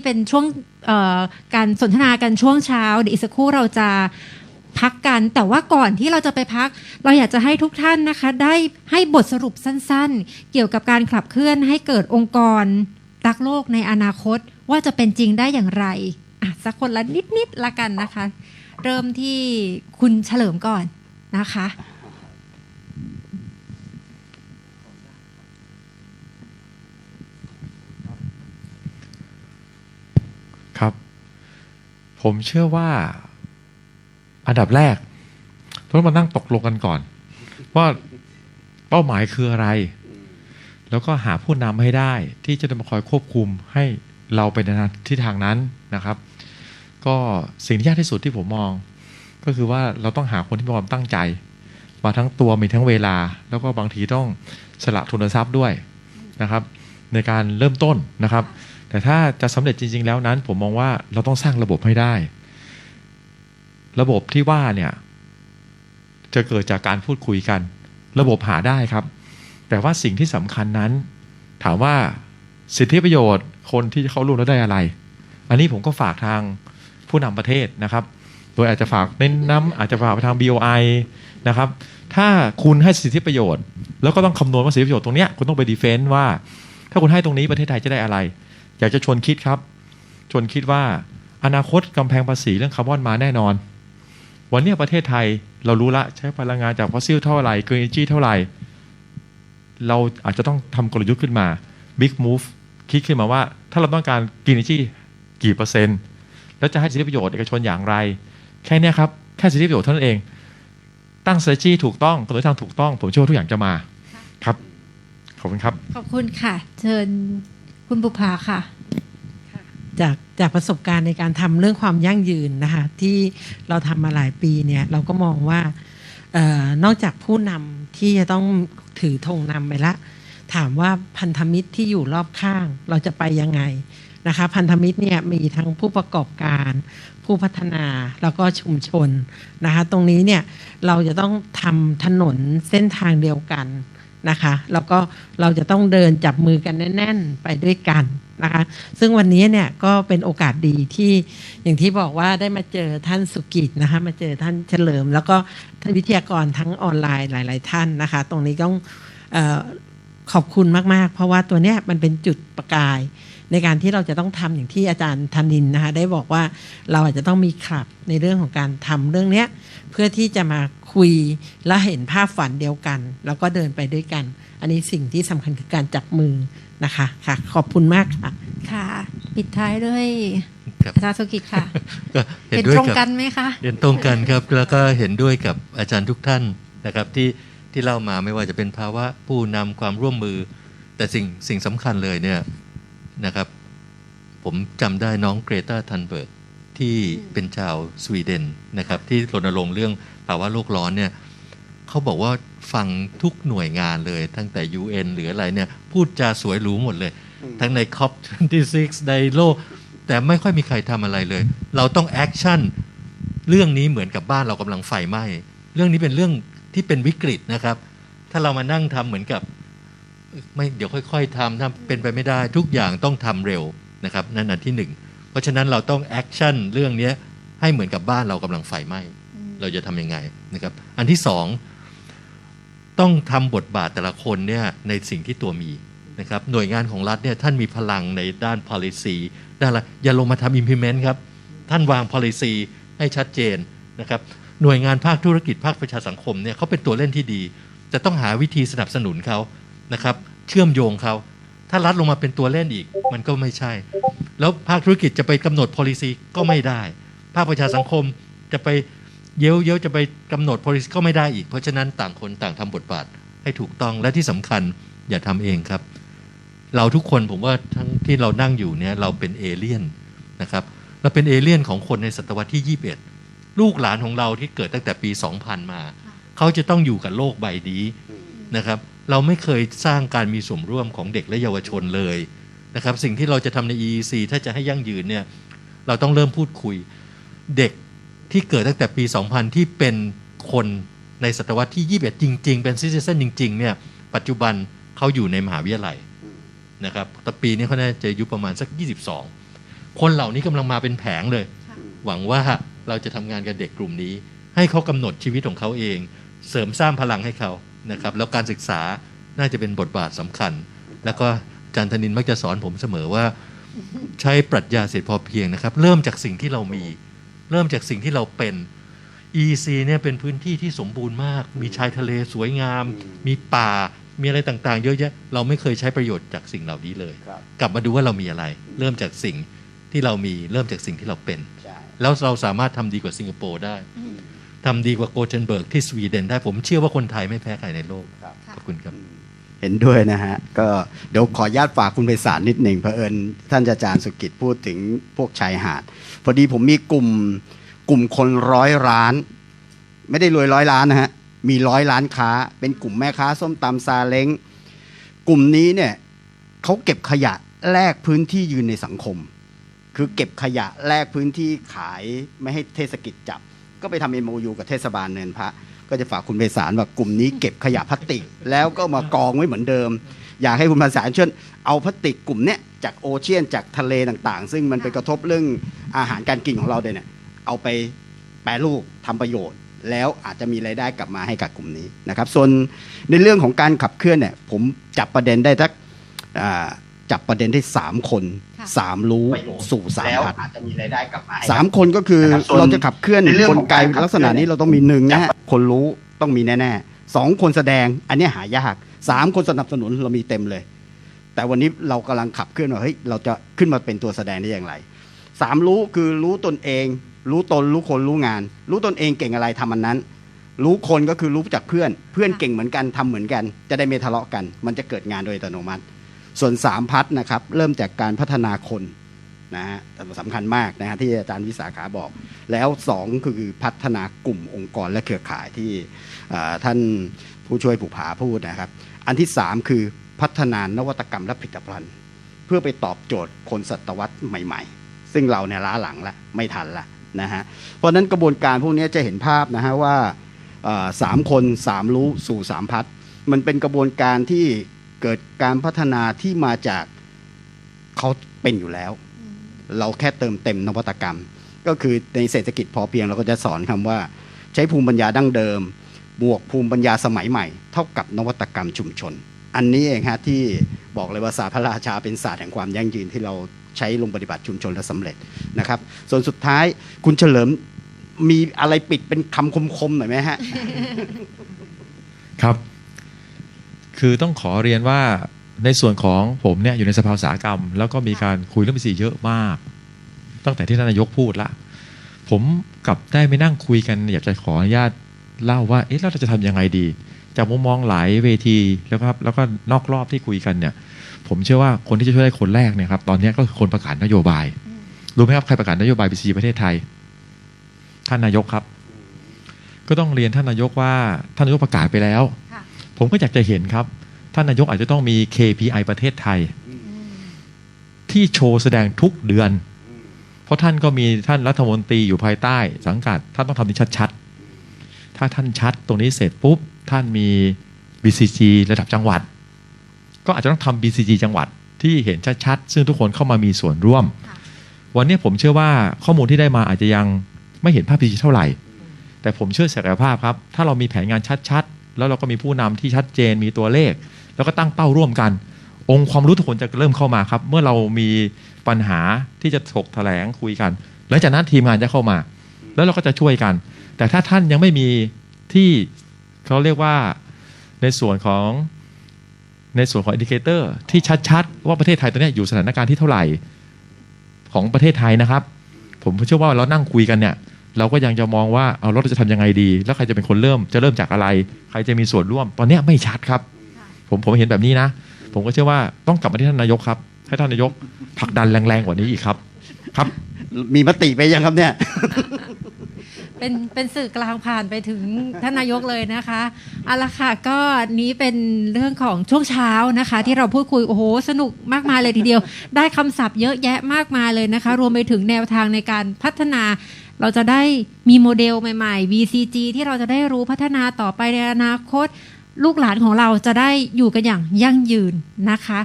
นี่เป็นช่วงการสนทนากันช่วงเช้าเดี๋ยวอีกสักครู่เราจะพักกัน แต่ว่าก่อนที่เราจะไปพัก เราอยากจะให้ทุกท่านนะคะ ได้ให้บทสรุปสั้นๆ เกี่ยวกับการขับเคลื่อนให้เกิดองค์กรรักโลกในอนาคตว่าจะเป็นจริงได้อย่างไรอะสักคนละนิดๆละกันนะคะ เริ่มที่คุณเฉลิมก่อนนะคะ ผมเชื่อว่า อันดับแรกต้องมานั่งตกลงกันก่อน ว่าเป้าหมายคืออะไร แล้วก็หาผู้นำให้ได้ ที่จะมาคอยควบคุมให้เราไปในทิศทางนั้นนะครับ ก็สิ่งที่ยากที่สุดที่ผมมอง ก็คือว่าเราต้องหาคนที่มีความตั้งใจ มาทั้งตัวมีทั้งเวลา แล้วก็บางทีต้องสละทุนทรัพย์ด้วยนะครับ ในการเริ่มต้นนะครับ แต่ถ้าจะสำเร็จจริง ๆ แล้วนั้น ผมมองว่าเราต้องสร้างระบบให้ได้ ระบบที่ว่าเนี่ยจะเกิดจากการพูดคุยกัน ระบบหาได้ครับ แต่ว่าสิ่งที่สำคัญนั้น ถามว่าสิทธิประโยชน์คนที่เขาร่วมแล้วได้อะไร อันนี้ผมก็ฝากทางผู้นำประเทศนะครับ โดยอาจจะฝากเน้นน้ำอาจจะฝากไปทาง BOI นะครับ ถ้าคุณให้สิทธิประโยชน์ แล้วก็ต้องคำนวณว่าสิทธิประโยชน์ตรงเนี้ยคุณต้องไปดีเฟนต์ว่า ถ้าคุณให้ตรงนี้ประเทศไทยจะได้อะไร อยากจะชวนคิดครับ ชวนคิดว่าอนาคตกำแพงภาษีเรื่องคาร์บอนมาแน่นอน วันนี้ประเทศไทยเรารู้ละใช้พลังงานจากฟอสซิลเท่าไหร่กรีนจีเท่าไหร่ เราอาจจะต้องทำกลยุทธ์ขึ้นมา Big Move คิดขึ้นมาว่าถ้าเราต้องการกรีนจีกี่เปอร์เซ็นต์ แล้วจะให้สิทธิประโยชน์เอกชนอย่างไร แค่นี้ครับแค่สิทธิประโยชน์เท่านั้นเอง ตั้ง strategy ถูกต้องกลยุทธ์ทางถูกต้อง ผมเชื่อว่าทุกอย่างจะมาครับขอบคุณครับ ขอบคุณค่ะ เชิญ คุณบุภาค่ะ จากจากประสบการณ์ในการทำเรื่องความยั่งยืนนะคะที่เราทำมาหลายปีเนี่ยเราก็มองว่าออนอกจากผู้นำที่จะต้องถือธงนำไปละ ถามว่าพันธมิตรที่อยู่รอบข้างเราจะไปยังไงนะคะพันธมิตรเนี่ยมีทั้งผู้ประกอบการ ผู้พัฒนาแล้วก็ชุมชนนะคะตรงนี้เนี่ยเราจะต้องทำถนนเส้นทางเดียวกัน นะคะแล้วก็เราจะต้องเดินจับมือกันแน่น ๆ ไปด้วยกันนะคะซึ่งวันนี้เนี่ยก็เป็นโอกาสดีที่อย่างที่บอกว่าได้มาเจอท่านสุกิจนะคะมาเจอท่านเฉลิม แล้วก็ท่านวิทยากรทั้งออนไลน์หลาย ๆ ท่านนะคะ ตรงนี้ต้องออขอบคุณมาก ๆ เพราะว่าตัวเนี้ยมันเป็นจุดประกาย ในการที่เราจะต้องทำอย่างที่อาจารย์ธนินนะคะได้บอกว่าเราอาจจะต้องมีคลับในเรื่องของการทำเรื่องเนี้ยเพื่อที่จะมาคุยและเห็นภาพฝันเดียวกัน แล้วก็เดินไปด้วยกัน อันนี้สิ่งที่สำคัญคือการจับมือนะคะค่ะ ขอบคุณมากค่ะค่ะ ปิดท้ายด้วยครับอาจารย์สุกิจค่ะก็เห็เห็นนด้วยตรงกับกันไหมคะเห็นตรงกันครับแล้วก็เห็นด้วยกับอาจารย์ทุกท่านนะครับที่ที่เล่ามาไม่ว่าจะเป็นภาวะผู้นำความร่วมมือ แต่สิ่งสิ่งสำคัญเลยเนี่ย นะครับ ผมจำได้น้องเกรตาทันเบิร์กที่เป็นชาวสวีเดนนะครับ ที่รณรงค์เรื่องภาวะโลกร้อนเนี่ยเขาบอกว่าฟังทุกหน่วยงานเลย ตั้งแต่ UN หรืออะไรเนี่ย พูดจาสวยหรูหมดเลย ทั้งใน COP26 ในโลก แต่ไม่ค่อยมีใครทำอะไรเลย เราต้องแอคชั่นเรื่องนี้เหมือนกับบ้านเรากำลังไฟไหม้ เรื่องนี้เป็นเรื่องที่เป็นวิกฤตนะครับ ถ้าเรามานั่งทำเหมือนกับเอ้ย ไม่เดี๋ยวค่อย ๆทำถ้าเป็นไปไม่ได้ทุกอย่างต้องทำเร็วนะครับนั่นอันที่หนึ่งเพราะฉะนั้นเราต้องแอคชั่นเรื่องเนี้ยให้เหมือนกับบ้านเรากำลังไฟไหม้เราจะทำยังไงนะครับ อันที่สองต้องทำบทบาทแต่ละคนเนี่ยในสิ่งที่ตัวมีนะครับหน่วยงานของรัฐเนี่ยท่านมีพลังในด้าน policy ด้านอะไรอย่าลงมาทำ implement ครับ ท่านวาง policy ให้ชัดเจนนะครับหน่วยงานภาคธุรกิจภาคประชาสังคมเนี่ยเขาเป็นตัวเล่นที่ดี จะต้องหาวิธีสนับสนุนเขา นะครับ เชื่อมโยงเขา ถ้ารัฐลงมาเป็นตัวเล่นอีก มันก็ไม่ใช่ แล้วภาคธุรกิจจะไปกำหนด policy ก็ไม่ได้ ภาคประชาสังคมจะไปเย้ยวเย้ยวจะไปกำหนด policy ก็ไม่ได้อีก เพราะฉะนั้นต่างคนต่างทำบทบาทให้ถูกต้องและที่สำคัญอย่าทำเองครับ เราทุกคนผมว่าทั้งที่เรานั่งอยู่เนี่ยเราเป็นเอเลี่ยนนะครับเราเป็นเอเลี่ยนของคนในศตวรรษที่ 21 ลูกหลานของเราที่เกิดตั้งแต่ปี 2000 มา เขาจะต้องอยู่กับโลกใบนี้นะครับ เราไม่เคยสร้างการมีส่วนร่วมของเด็กและเยาวชนเลยนะครับ สิ่งที่เราจะทำใน EEC ถ้าจะให้ยั่งยืนเนี่ยเราต้องเริ่มพูดคุยเด็กที่เกิดตั้งแต่ปี 2000 ที่เป็นคนในศตวรรษที่ 21 จริง ๆ เป็นซิติเซนจริง ๆ เนี่ย ปัจจุบันเขาอยู่ในมหาวิทยาลัยนะครับแต่ปีนี้เขาน่าจะอายุประมาณสัก 22 คนเหล่านี้กำลังมาเป็นแผงเลย หวังว่าเราจะทำงานกับเด็กกลุ่มนี้ ให้เขากำหนดชีวิตของเขาเอง เสริมสร้างพลังให้เขา นะครับแล้วการศึกษาน่าจะเป็นบทบาทสำคัญ แล้วก็อาจารย์ธนินมักจะสอนผมเสมอว่า ใช้ปรัชญาเสร็จพอเพียงนะครับ เริ่มจากสิ่งที่เรามี เริ่มจากสิ่งที่เราเป็น EC เนี่ยเป็นพื้นที่ที่สมบูรณ์มาก มีชายทะเลสวยงาม มีป่า มีอะไรต่างๆ เยอะแยะ เราไม่เคยใช้ประโยชน์จากสิ่งเหล่านี้เลยครับกลับมาดูว่าเรามีอะไร เริ่มจากสิ่งที่เรามี เริ่มจากสิ่งที่เราเป็นใช่แล้วเราสามารถทำดีกว่าสิงคโปร์ได้ ทำดีกว่าโกเทนเบิร์กที่สวีเดนได้ผมเชื่อว่าคนไทยไม่แพ้ใครในโลกครับขอบคุณครับ เห็นด้วยนะฮะ ก็เดี๋ยวขออนุญาตฝากคุณไปสารนิดหนึ่งเผอิญท่านอาจารย์สุกิจพูดถึงพวกชายหาด พอดีผมมีกลุ่มกลุ่มคนร้อยร้าน ไม่ได้รวยร้อยล้านนะฮะ มีร้อยล้านค้า เป็นกลุ่มแม่ค้าส้มตำซาเล้งกลุ่มนี้เนี่ยเขาเก็บขยะแลกพื้นที่ยืนในสังคม คือเก็บขยะแลกพื้นที่ขายไม่ให้เทศกิจจับ ก็ไปทำเอ็มโยูกับเทศบาลเนินพระ ก็จะฝากคุณไพศาลว่ากลุ่มนี้เก็บขยะพลาสติก แล้วก็มากองไว้เหมือนเดิม อยากให้คุณไพศาลช่วยเอาพลาสติกกลุ่มเนี้ยจากโอเชียนจากทะเลต่างๆ ซึ่งมันไปกระทบเรื่องอาหารการกินของเราเนี่ยเอาไปแปรรูปทำประโยชน์ แล้วอาจจะมีรายได้กลับมาให้กับกลุ่มนี้นะครับ ส่วนในเรื่องของการขับเคลื่อนเนี่ยผมจับประเด็นได้ทักจับประเด็นได้สามคน สามรู้สู่สามแล้วพัดอาจจะมีรายได้กลับมาให้ สามคนก็คือนะครับส่วนเราจะขับเคลื่อนในเรื่องกขลองไกการขับลักษณะนี้เคลื่อนเราต้องมีหนึ่งนะฮะคนรู้ต้องมีแน่ๆสองคนแสดงอันเนี้ยหายากสามคนสนับสนุนเรามีเต็มเลย แต่วันนี้เรากำลังขับเคลื่อนว่าเฮ้ยเราจะขึ้นมาเป็นตัวแสดงได้อย่างไรสามรู้คือรู้ตนเอง รู้ตนรู้คนรู้งาน รู้ตนเองเก่งอะไรทำมันนั้น รู้คนก็คือรู้จากเพื่อน เพื่อนเก่งเหมือนกันทำเหมือนกัน จะได้ไม่ทะเลาะกัน มันจะเกิดงานโดยอัตโนมัติ ส่วนสามพัฒนะครับ เริ่มจากการพัฒนาคนนะฮะสำคัญมากนะฮะที่อาจารย์วิสาขาบอก แล้วสองคือพัฒนากลุ่มองค์กรและเครือข่ายที่ท่านผู้ช่วยผูผาพูดนะครับ อันที่สามคือพัฒนานวัตกรรมและผลิตภัณฑ์ เพื่อไปตอบโจทย์คนศตวรรษใหม่ ๆ ซึ่งเราเนี่ยล้าหลังละไม่ทันละนะฮะเพราะนั้นกระบวนการพวกนี้จะเห็นภาพนะฮะว่าสามคนสามรู้สู่สามพัฒมันเป็นกระบวนการที่ เกิดการพัฒนาที่มาจากเขาเป็นอยู่แล้ว เราแค่เติมเต็มนวัตกรรม ก็คือในเศรษฐกิจพอเพียงเราก็จะสอนคำว่า ใช้ภูมิปัญญาดั้งเดิม บวกภูมิปัญญาสมัยใหม่ เท่ากับนวัตกรรมชุมชน อันนี้เองฮะที่บอกเลยว่าศาสตร์พระราชาเป็นศาสตร์แห่งความยั่งยืนที่เราใช้ลงปฏิบัติชุมชนและสำเร็จนะครับ ส่วนสุดท้ายคุณเฉลิมมีอะไรปิดเป็นคำคมๆหน่อยไหมฮะ ครับ คือต้องขอเรียนว่าในส่วนของผมเนี่ยอยู่ในสภาอุตสาหกรรม แล้วก็มีการคุยเรื่องภาษีเยอะมาก ตั้งแต่ที่ท่านนายกพูดละ ผมกลับได้ไม่นั่งคุยกัน อยากจะขออนุญาตเล่าว่าเอ๊ะเราจะทำยังไงดี จากมุมมองหลายเวทีแล้วครับแล้วก็นอกรอบที่คุยกันเนี่ย ผมเชื่อว่าคนที่จะช่วยได้คนแรกเนี่ยครับตอนนี้ก็คือคนประกาศนโยบายรู้ไหมครับใครประกาศนโยบาย BC ประเทศไทย ท่านนายกครับ ก็ต้องเรียนท่านนายกว่าท่านนายกประกาศไปแล้ว ผมก็อยากจะเห็นครับ ท่านนายกอาจจะต้องมี KPI ประเทศไทย ที่โชว์แสดงทุกเดือน เพราะท่านก็มีท่านรัฐมนตรีอยู่ภายใต้ สังกัด ท่านต้องทำนี้ชัดๆ ถ้าท่านชัดตรงนี้เสร็จปุ๊บ ท่านมี BCG ระดับจังหวัด ก็อาจจะต้องทำ BCG จังหวัดที่เห็นชัดๆ ซึ่งทุกคนเข้ามามีส่วนร่วมค่ะวันนี้ผมเชื่อว่าข้อมูลที่ได้มาอาจจะยังไม่เห็นภาพ BCG เท่าไหร่ แต่ผมเชื่อศักยภาพครับ ถ้าเรามีแผนงานชัดๆ แล้วเราก็มีผู้นำที่ชัดเจนมีตัวเลข แล้วก็ตั้งเป้าร่วมกัน องค์ความรู้ทุกคนจะเริ่มเข้ามาครับ เมื่อเรามีปัญหาที่จะถกแถลงคุยกันหลังจากนั้นทีมงานจะเข้ามา แล้วเราก็จะช่วยกัน แต่ถ้าท่านยังไม่มีที่เขาเรียกว่าในส่วนของในส่วนของอินดิเคเตอร์ที่ชัดๆ ว่าประเทศไทยตอนนี้อยู่สถานการณ์ที่เท่าไหร่ของประเทศไทยนะครับ ผมเชื่อว่าเรานั่งคุยกันเนี่ย เราก็ยังจะมองว่าเอาเราจะทำยังไงดี แล้วใครจะเป็นคนเริ่มจะเริ่มจากอะไร ใครจะมีส่วนร่วม ตอนเนี้ยไม่ชัดครับ ผมผมเห็นแบบนี้นะ ผมก็เชื่อว่าต้องกลับมาที่ท่านนายกครับ ให้ท่านนายกผลักดันแรงๆกว่านี้อีกครับ ครับ มีมติไปยังครับเนี่ยเป็นเป็นสื่อกลางผ่านไปถึงท่านนายกเลยนะคะเอาละค่ะก็นี้เป็นเรื่องของช่วงเช้านะคะ ที่เราพูดคุยโอ้โหสนุกมากมายเลยทีเดียว ได้คำศัพท์เยอะแยะมากมายเลยนะคะ รวมไปถึงแนวทางในการพัฒนา เราจะได้มีโมเดลใหม่ๆ VCG ที่เราจะได้รู้พัฒนาต่อไปในอนาคต ลูกหลานของเราจะได้อยู่กันอย่างยั่งยืนนะคะ